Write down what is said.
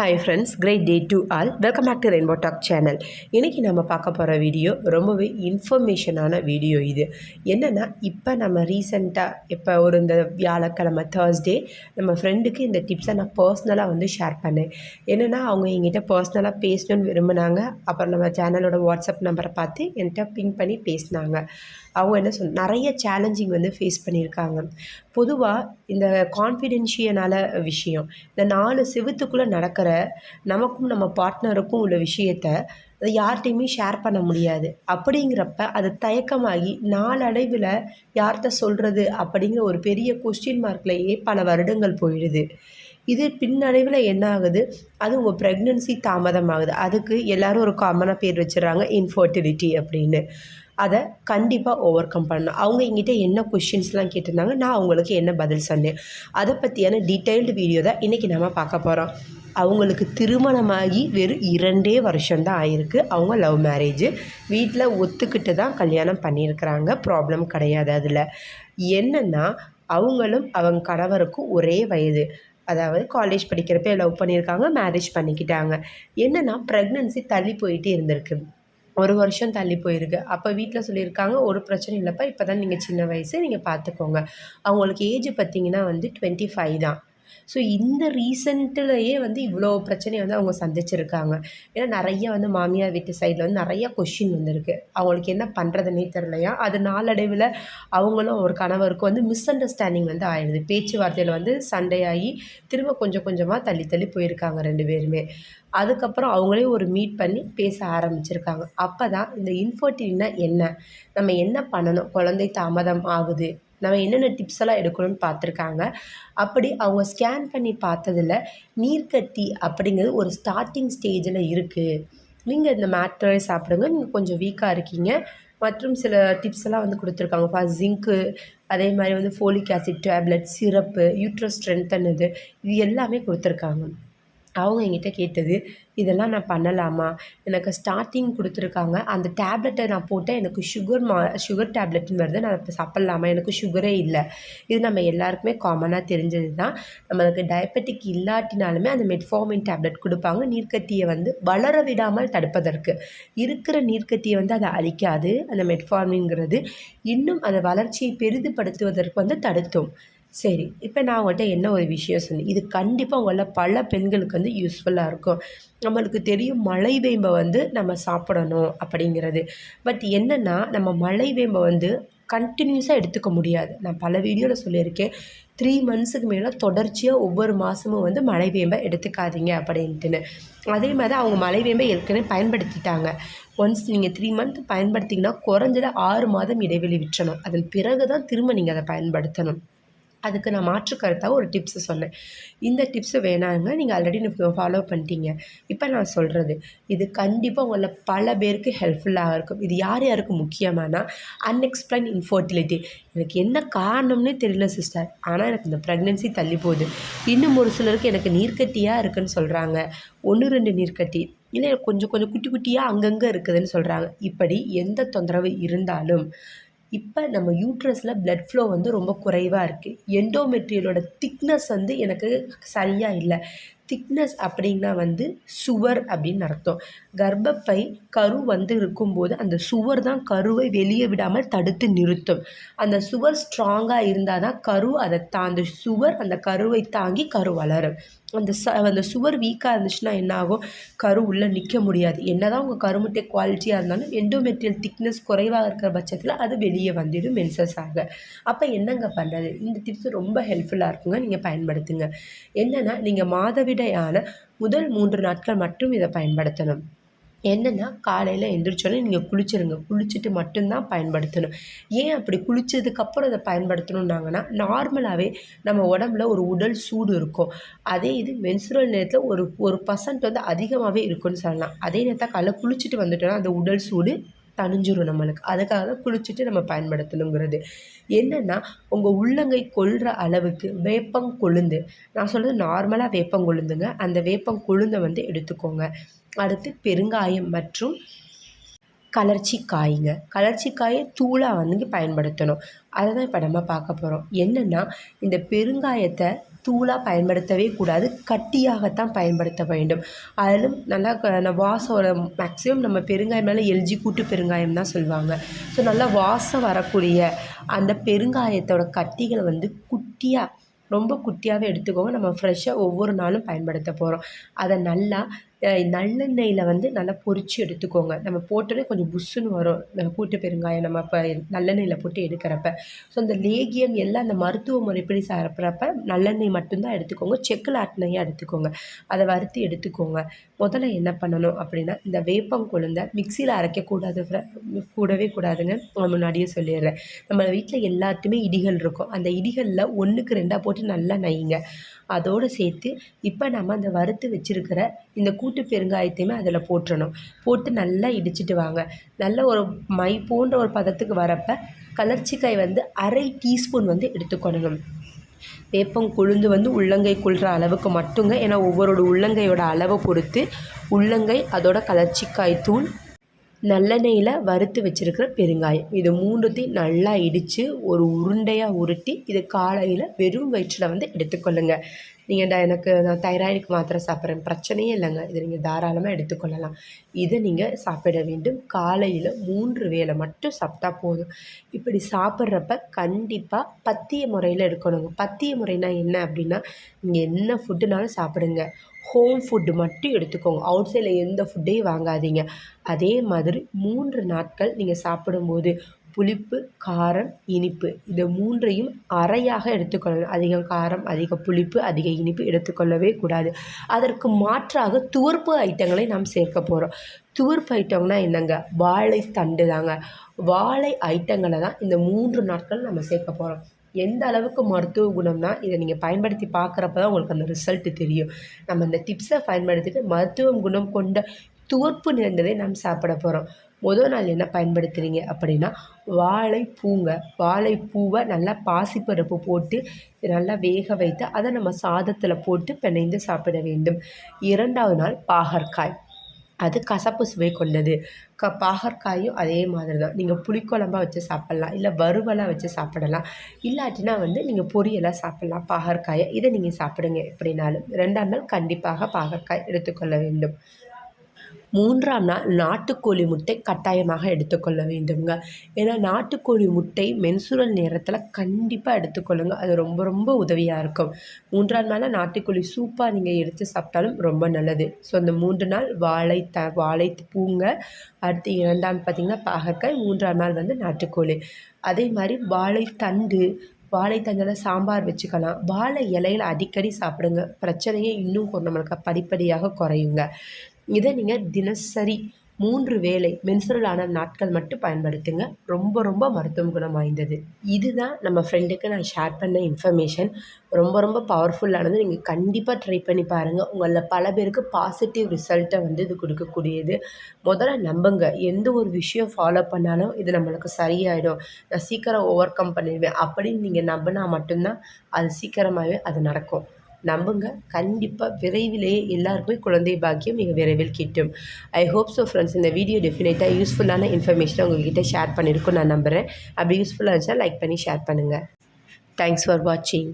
Hi friends great day to all welcome back to rainbow talk channel இன்றைக்கி நம்ம பார்க்க போகிற வீடியோ ரொம்பவே இன்ஃபர்மேஷனான வீடியோ இது. என்னென்னா இப்போ நம்ம ரீசெண்டாக இப்போ ஒரு இந்த வியாழக்கிழமை தேர்ஸ்டே நம்ம ஃப்ரெண்டுக்கு இந்த டிப்ஸை நான் பர்சனலாக வந்து ஷேர் பண்ணேன். என்னென்னா அவங்க எங்கிட்ட பர்சனலாக பேசணும்னு விரும்பினாங்க. அப்புறம் நம்ம சேனலோட வாட்ஸ்அப் நம்பரை பார்த்து என்கிட்ட பிங் பண்ணி பேசினாங்க. அவங்க என்ன சொல் நிறைய சேலஞ்சிங் வந்து ஃபேஸ் பண்ணியிருக்காங்க. பொதுவாக இந்த கான்ஃபிடென்ஷியனால விஷயம் இந்த நாலு செவத்துக்குள்ளே நடக்கிற நமக்கும் நம்ம பார்ட்னருக்கும் உள்ள விஷயத்த அது யார்கிட்டையுமே ஷேர் பண்ண முடியாது. அப்படிங்கிறப்ப அது தயக்கமாகி நாளடைவில் யார்கிட்ட சொல்கிறது அப்படிங்கிற ஒரு பெரிய கொஸ்டின் மார்க்லேயே பல வருடங்கள் போயிடுது. இது பின்னடைவில் என்ன ஆகுது? அது உங்கள் ப்ரெக்னென்சி தாமதமாகுது. அதுக்கு எல்லோரும் ஒரு காமனாக பேர் வச்சிடறாங்க இன்ஃபர்டிலிட்டி அப்படின்னு. அதை கண்டிப்பாக ஓவர் கம் பண்ணணும். அவங்க எங்கிட்ட என்ன கொஷின்ஸ்லாம் கேட்டிருந்தாங்க நான் அவங்களுக்கு என்ன பதில் சொன்னேன். அதை பற்றியான டீட்டெயில்டு வீடியோ தான் இன்றைக்கி நம்ம பார்க்க போகிறோம் அவங்களுக்கு திருமணமாகி வெறும் இரண்டே வருஷம்தான் ஆயிருக்கு. அவங்க லவ் மேரேஜு வீட்டில் ஒத்துக்கிட்டு தான் கல்யாணம் பண்ணியிருக்கிறாங்க. ப்ராப்ளம் கிடையாது அதில். என்னென்னா அவங்களும் அவங்க கணவருக்கும் ஒரே வயது. அதாவது காலேஜ் படிக்கிறப்ப லவ் பண்ணியிருக்காங்க மேரேஜ் பண்ணிக்கிட்டாங்க. என்னென்னா ப்ரெக்னென்சி தள்ளி போயிட்டே இருந்திருக்கு. ஒரு வருஷம் தள்ளி போயிருக்கு. அப்போ வீட்டில் சொல்லியிருக்காங்க ஒரு பிரச்சனை இல்லைப்பா இப்போ தான் நீங்கள் சின்ன வயசு நீங்கள் பார்த்துக்கோங்க அவங்களுக்கு ஏஜ் பார்த்திங்கன்னா வந்து டுவெண்ட்டி ஃபைவ் தான். ஸோ இந்த ரீசெண்ட்லேயே வந்து இவ்வளோ பிரச்சனையை வந்து அவங்க சந்திச்சிருக்காங்க. ஏன்னா நிறைய வந்து மாமியார் வீட்டு சைடில் வந்து நிறைய கொஷின் வந்திருக்கு. அவங்களுக்கு என்ன பண்ணுறதுன்னே தெரிலையா அது நாளடைவில் அவங்களும் ஒரு கணவருக்கும் வந்து மிஸ் அண்டர்ஸ்டாண்டிங் வந்து ஆயிடுது பேச்சுவார்த்தையில் வந்து சண்டையாகி திரும்ப கொஞ்சம் கொஞ்சமாக தள்ளி தள்ளி போயிருக்காங்க ரெண்டு பேருமே. அதுக்கப்புறம் அவங்களே ஒரு மீட் பண்ணி பேச ஆரம்பிச்சிருக்காங்க. அப்போ தான் இந்த இன்ஃபர்டிலிட்டினா என்ன? நம்ம என்ன பண்ணணும்? குழந்தை தாமதம் ஆகுது. நம்ம என்னென்ன டிப்ஸ் எல்லாம் எடுக்கணும்னு பார்த்துருக்காங்க. அப்படி அவங்க ஸ்கேன் பண்ணி பார்த்ததில் நீர்க்கட்டி அப்படிங்கிறது ஒரு ஸ்டார்டிங் ஸ்டேஜில் இருக்குது நீங்கள் இந்த மேட்ரை சாப்பிடுங்க. நீங்கள் கொஞ்சம் வீக்காக இருக்கீங்க. மற்றும் சில டிப்ஸ் எல்லாம் வந்து கொடுத்துருக்காங்க. ஃபர்ஸ்ட் ஜிங்க்கு அதே மாதிரி வந்து folic acid tablet syrup uterus ஸ்ட்ரென்த்தனுது இது எல்லாமே கொடுத்துருக்காங்க. அவங்க என்கிட்ட கேட்டது இதெல்லாம் நான் பண்ணலாமா? எனக்கு ஸ்டார்டிங் கொடுத்துருக்காங்க. அந்த டேப்லெட்டை நான் போட்டேன் எனக்கு சுகர் மா சுகர் டேப்லெட்னு வருது. நான் இப்போ சாப்பிட்லாமா? எனக்கு சுகரே இல்லை. இது நம்ம எல்லாருக்குமே காமனாக தெரிஞ்சது தான் நம்மளுக்கு டயபெட்டிக் இல்லாட்டினாலுமே அந்த மெட்ஃபார்மின் டேப்லெட் கொடுப்பாங்க. நீர்க்கத்தியை வந்து வளர விடாமல் தடுப்பதற்கு. இருக்கிற நீர்க்கத்தியை வந்து அதை அழிக்காது. அந்த மெட்ஃபார்மின்ங்கிறது இன்னும் அந்த வளர்ச்சியை பெரிதுபடுத்துவதற்கு வந்து தடுத்தோம். சரி இப்போ நான் உங்கள்கிட்ட என்ன ஒரு விஷயம் சொன்னேன் இது கண்டிப்பாக உங்களில் பல பெண்களுக்கு வந்து யூஸ்ஃபுல்லாக இருக்கும். நம்மளுக்கு தெரியும் மலை வேம்பை வந்து நம்ம சாப்பிடணும் அப்படிங்கிறது. பட் என்னென்னா நம்ம மலை வேம்பை வந்து கண்டினியூஸாக எடுத்துக்க முடியாது. நான் பல வீடியோவில் சொல்லியிருக்கேன். த்ரீ மந்த்ஸுக்கு மேலே தொடர்ச்சியாக ஒவ்வொரு மாதமும் வந்து மழை வேம்பை எடுத்துக்காதீங்க அப்படின்ட்டுன்னு. அதே மாதிரி அவங்க மழை வேம்பை ஏற்கனவே பயன்படுத்திட்டாங்க. ஒன்ஸ் நீங்கள் த்ரீ மந்த் பயன்படுத்திங்கன்னா குறைஞ்சது ஆறு மாதம் இடைவெளி விற்றணும் அதன் பிறகு தான் திரும்ப நீங்கள் அதை பயன்படுத்தணும். அதுக்கு நான் மாற்று கருத்தாக ஒரு டிப்ஸு சொன்னேன். இந்த டிப்ஸு வேணாங்க நீங்கள் ஆல்ரெடி ஃபாலோ பண்ணிட்டீங்க. இப்போ நான் சொல்கிறது இது கண்டிப்பாக உங்களில் பல பேருக்கு ஹெல்ப்ஃபுல்லாக இருக்கும். இது யார் யாருக்கு முக்கியமானா அன்எக்ஸ்பிளைன் இன்ஃபர்டிலிட்டி எனக்கு என்ன காரணம்னே தெரியல சிஸ்டர் ஆனால் எனக்கு இந்த ப்ரெக்னென்சி தள்ளி போகுது. இன்னும் ஒரு சிலருக்கு எனக்கு நீர்க்கட்டியாக இருக்குதுன்னு சொல்கிறாங்க ஒன்று ரெண்டு நீர்க்கட்டி. இல்லை கொஞ்சம் கொஞ்சம் குட்டி குட்டியாக அங்கங்கே இருக்குதுன்னு சொல்கிறாங்க இப்படி எந்த தொந்தரவு இருந்தாலும் இப்போ நம்ம யூட்ரஸில் ப்ளட் ஃப்ளோ வந்து ரொம்ப குறைவாக இருக்குது எண்டோமெட்ரியலோட திக்னஸ் வந்து எனக்கு சரியாக இல்லை. திக்னஸ் அப்படின்னா வந்து சுவர் அப்படின்னு அர்த்தம். கர்ப்பப்பை கரு வந்து இருக்கும்போது அந்த சுவர் தான் கருவை வெளியே விடாமல் தடுத்து நிறுத்தும். அந்த சுவர் ஸ்ட்ராங்காக இருந்தால் தான் கரு அதை தான் அந்த சுவர் அந்த கருவை தாங்கி கரு வளரும். அந்த ச அந்த சுவர் வீக்காக இருந்துச்சுன்னா என்ன ஆகும் கரு உள்ளே நிற்க முடியாது. என்ன தான் உங்கள் கருமுட்டை குவாலிட்டியாக இருந்தாலும் எண்டோமெட்ரியல் திக்னஸ் குறைவாக இருக்கிற பட்சத்தில் அது வெளியே வந்துடும் மென்சஸ் ஆக. அப்போ என்னங்க பண்ணுறது இந்த டிப்ஸ் ரொம்ப ஹெல்ப்ஃபுல்லாக இருக்குங்க. நீங்கள் பயன்படுத்துங்க. என்னென்னா நீங்கள் மாதவிடையான முதல் மூன்று நாட்கள் மட்டும் இதை பயன்படுத்தணும். என்னென்னா காலையில் எழுந்திரிச்சோன்னே நீங்கள் குளிச்சிருங்க. குளிச்சுட்டு மட்டும்தான் பயன்படுத்தணும். ஏன் அப்படி குளித்ததுக்கப்புறம் இதை பயன்படுத்தணுன்னாங்கன்னா நார்மலாகவே நம்ம உடம்புல ஒரு உடல் சூடு இருக்கும். அதே இது மென்சுரல் நேரத்தில் ஒரு ஒரு பர்சன்ட் வந்து அதிகமாகவே இருக்குன்னு சொல்லலாம். அதே நேரத்தில் காலைல குளிச்சுட்டு வந்துட்டோன்னா அந்த உடல் சூடு தணிஞ்சிரும் நம்மளுக்கு. அதுக்காக தான் குளிச்சுட்டு நம்ம பயன்படுத்தணுங்கிறது. என்னென்னா உங்கள் உள்ளங்கை கொள்கிற அளவுக்கு வேப்பங்கொழுந்து நான் சொல்கிறது நார்மலாக வேப்பங்கொழுந்துங்க அந்த வேப்பங்கொழுந்தை வந்து எடுத்துக்கோங்க. அடுத்து பெருங்காயம் மற்றும் கலர்ச்சி காய்ங்க கலர்ச்சி காயை தூளாக வந்து பயன்படுத்தணும். அதை தான் இப்போ நம்ம பார்க்க போகிறோம் என்னென்னா இந்த பெருங்காயத்தை தூளாக பயன்படுத்தவே கூடாது. கட்டியாகத்தான் பயன்படுத்த வேண்டும். அதிலும் நல்லா வாசம் மேக்ஸிமம் நம்ம பெருங்காயம் மேலே எல்ஜி கூட்டு பெருங்காயம் தான் சொல்லுவாங்க. ஸோ நல்லா வாசம் வரக்கூடிய அந்த பெருங்காயத்தோட கட்டிகளை வந்து குட்டியாக ரொம்ப குட்டியாகவே எடுத்துக்கோங்க. நம்ம ஃப்ரெஷ்ஷாக ஒவ்வொரு நாளும் பயன்படுத்த போகிறோம் அதை நல்லா நல்லெண்ணெயில் வந்து நல்லா பொரித்து எடுத்துக்கோங்க. நம்ம போட்டோடனே கொஞ்சம் புஸ்ஸுன்னு வரும். நம்ம கூட்டு பெருங்காயம் நம்ம இப்போ நல்லெண்ணெயில் போட்டு எடுக்கிறப்ப. ஸோ அந்த லேகியம் எல்லாம் அந்த மருத்துவ முறைப்படி சாப்பிட்றப்ப நல்லெண்ணெய் மட்டும்தான் எடுத்துக்கோங்க. செக்கில் ஆட்டினையாக எடுத்துக்கோங்க. அதை வறுத்து எடுத்துக்கோங்க. முதல்ல என்ன பண்ணணும் அப்படின்னா இந்த வேப்பங்குழுந்தை மிக்சியில் அரைக்கக்கூடாது கூடவே கூடாதுங்க. நான் முன்னாடியே சொல்லிடுறேன். நம்ம வீட்டில் எல்லாத்துமே இடிகள் இருக்கும். அந்த இடிகளில் ஒன்றுக்கு ரெண்டாக போட்டு நல்லா நையுங்க. அதோடு சேர்த்து இப்போ நம்ம அந்த வறுத்து வச்சுருக்கிற இந்த கூ கூட்டு பெருங்காயத்தையுமே அதில் போட்டுறணும். போட்டு நல்லா இடிச்சிட்டு வாங்க. நல்ல ஒரு மை போன்ற ஒரு பதத்துக்கு வரப்போ கலர்ச்சிக்காய் வந்து அரை டீஸ்பூன் வந்து எடுத்துக்கொள்ளணும். வேப்பம் கொழுந்து வந்து உள்ளங்கை கொள்கிற அளவுக்கு மட்டுங்க. ஏன்னா ஒவ்வொரு உள்ளங்கையோட அளவை பொறுத்து உள்ளங்கை அதோட கலர்ச்சிக்காய் தூள் நல்லெண்ணெயில் வறுத்து வச்சுருக்கிற பெருங்காயம். இது மூணுத்தையும் நல்லா இடித்து ஒரு உருண்டையாக உருட்டி இது காலையில் வெறும் வயிற்றில் வந்து எடுத்துக்கொள்ளுங்க. நீங்கள் எனக்கு நான் தைராய்டுக்கு மாத்திரை சாப்பிட்றேன். பிரச்சனையே இல்லைங்க. இதை நீங்கள் தாராளமாக எடுத்துக்கொள்ளலாம். இதை நீங்கள் சாப்பிட வேண்டும். காலையில் மூன்று வேளை மட்டும் சாப்பிட்டா போதும். இப்படி சாப்பிட்றப்ப கண்டிப்பாக பத்திய முறையில் எடுக்கணுங்க. பத்திய முறைனா என்ன அப்படின்னா நீங்கள் என்ன ஃபுட்டுனாலும் சாப்பிடுங்க. ஹோம் ஃபுட்டு மட்டும் எடுத்துக்கோங்க. அவுட் சைடில் எந்த ஃபுட்டையும் வாங்காதீங்க. அதே மாதிரி மூன்று நாட்கள் நீங்கள் சாப்பிடும்போது புளிப்பு காரம் இனிப்பு. இது மூன்றையும் அறையாக எடுத்துக்கொள்ளணும் அதிகம் காரம் அதிக புளிப்பு அதிக இனிப்பு எடுத்துக்கொள்ளவே கூடாது. அதற்கு மாற்றாக துவர்ப்பு ஐட்டங்களை நாம் சேர்க்க போகிறோம் துவர்ப்பு ஐட்டம்னா என்னங்க? வாழைத்தண்டு தாங்க. வாழை ஐட்டங்களை தான் இந்த மூன்று நாட்கள் நம்ம சேர்க்க போகிறோம் எந்த அளவுக்கு மருத்துவ குணம்னா இதை நீங்கள் பயன்படுத்தி பார்க்குறப்ப தான் உங்களுக்கு அந்த ரிசல்ட்டு தெரியும். நம்ம இந்த டிப்ஸை பயன்படுத்திட்டு மருத்துவம் குணம் கொண்ட துவர்ப்பு நிறைந்ததை நாம் சாப்பிட போகிறோம் முதல் நாள் என்ன பயன்படுத்துகிறீங்க அப்படின்னா வாழைப்பூங்க. வாழைப்பூவை நல்லா பாசிப்பருப்பு போட்டு நல்லா வேக வைத்து அதை நம்ம சாதத்தில் போட்டு பிணைந்து சாப்பிட வேண்டும். இரண்டாவது நாள் பாகற்காய். அது கசப்பு சுவை கொண்டது. க பாகற்காயும் அதே மாதிரி தான் நீங்கள் புளிக்குழம்பா வச்சு சாப்பிட்லாம் இல்லை வறுவலாக வச்சு சாப்பிடலாம். இல்லாட்டினா வந்து நீங்கள் பொரியலாக சாப்பிட்லாம் பாகற்காயை. இதை நீங்கள் சாப்பிடுங்க எப்படினாலும். ரெண்டாம் நாள் கண்டிப்பாக பாகற்காய் எடுத்துக்கொள்ள வேண்டும். மூன்றாம் நாள் நாட்டுக்கோழி முட்டை கட்டாயமாக எடுத்துக்கொள்ள வேண்டுங்க ஏன்னா நாட்டுக்கோழி முட்டை மென்சுரல் நேரத்தில் கண்டிப்பாக எடுத்துக்கொள்ளுங்க. அது ரொம்ப ரொம்ப உதவியாக இருக்கும். மூன்றாம் நாளில் நாட்டுக்கோழி சூப்பாக நீங்கள் எடுத்து சாப்பிட்டாலும் ரொம்ப நல்லது. ஸோ அந்த மூன்று நாள் வாழை த வாழை பூங்க அடுத்து இரண்டாம் பார்த்திங்கன்னா பாகற்காய் மூன்றாம் நாள் வந்து நாட்டுக்கோழி. அதே மாதிரி வாழைத்தண்டு வாழைத்தண்டில் சாம்பார் வச்சுக்கலாம். வாழை இலையில் அடிக்கடி சாப்பிடுங்க. பிரச்சனையே இன்னும் நம்மளுக்கு படிப்படியாக குறையுங்க. இதை நீங்கள் தினசரி மூன்று வேலை மென்சுரலான நாட்கள் மட்டும் பயன்படுத்துங்க. ரொம்ப ரொம்ப மருத்துவ குணம் வாய்ந்தது. இதுதான் நம்ம ஃப்ரெண்டுக்கு நான் ஷேர் பண்ண இன்ஃபர்மேஷன் ரொம்ப ரொம்ப பவர்ஃபுல்லானது நீங்கள் கண்டிப்பாக ட்ரை பண்ணி பாருங்கள் உங்களில் பல பேருக்கு பாசிட்டிவ் ரிசல்ட்டை வந்து இது கொடுக்கக்கூடியது. முதல்ல நம்புங்க. எந்த ஒரு விஷயம் ஃபாலோ பண்ணாலும் இது நம்மளுக்கு சரியாயிடும். நான் சீக்கிரம் ஓவர் கம் பண்ணிடுவேன். அப்படின்னு நீங்கள் நம்பினா மட்டும்தான் அது சீக்கிரமாகவே அது நடக்கும். நம்புங்க. கண்டிப்பாக விரைவிலேயே எல்லாருக்குமே குழந்தை பாக்கியம் மிக விரைவில் கிட்டும். ஐ ஹோப் ஸோ ஃப்ரெண்ட்ஸ் இந்த வீடியோ டெஃபினட்டாக யூஸ்ஃபுல்லான இன்ஃபர்மேஷனை உங்கள்கிட்ட ஷேர் பண்ணியிருக்கோம் நான் நம்புகிறேன் அப்படி யூஸ்ஃபுல்லாக இருந்துச்சா லைக் பண்ணி ஷேர் பண்ணுங்கள் தேங்க்ஸ் ஃபார் வாட்சிங்